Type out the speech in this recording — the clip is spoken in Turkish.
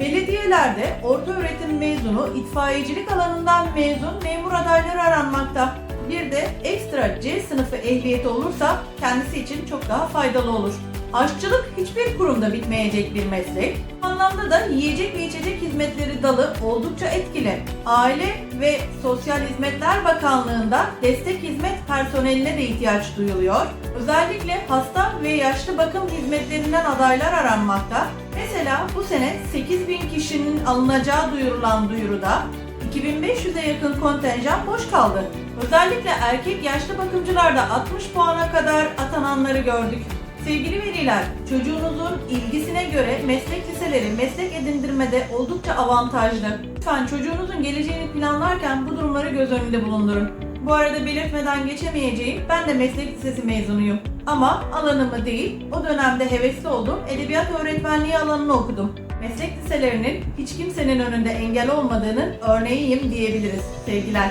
Belediyelerde orta öğretim mezunu, itfaiyecilik alanından mezun memur adayları aranmakta. Bir de ekstra C sınıfı ehliyeti olursa kendisi için çok daha faydalı olur. Aşçılık hiçbir kurumda bitmeyecek bir meslek. Anlamda da yiyecek ve içecek hizmetleri dalı oldukça etkili. Aile ve Sosyal Hizmetler Bakanlığı'nda destek hizmet personeline de ihtiyaç duyuluyor. Özellikle hasta ve yaşlı bakım hizmetlerinden adaylar aranmakta. Mesela bu sene 8000 kişinin alınacağı duyurulan duyuruda 2500'e yakın kontenjan boş kaldı. Özellikle erkek yaşlı bakımcılarda 60 puana kadar atananları gördük. Sevgili veliler, çocuğunuzun ilgisine göre meslek liseleri meslek edindirmede oldukça avantajlı. Lütfen çocuğunuzun geleceğini planlarken bu durumları göz önünde bulundurun. Bu arada belirtmeden geçemeyeceğim, ben de meslek lisesi mezunuyum. Ama alanımı değil, o dönemde hevesli olduğum edebiyat öğretmenliği alanını okudum. Meslek liselerinin hiç kimsenin önünde engel olmadığının örneğiyim diyebiliriz sevgiler.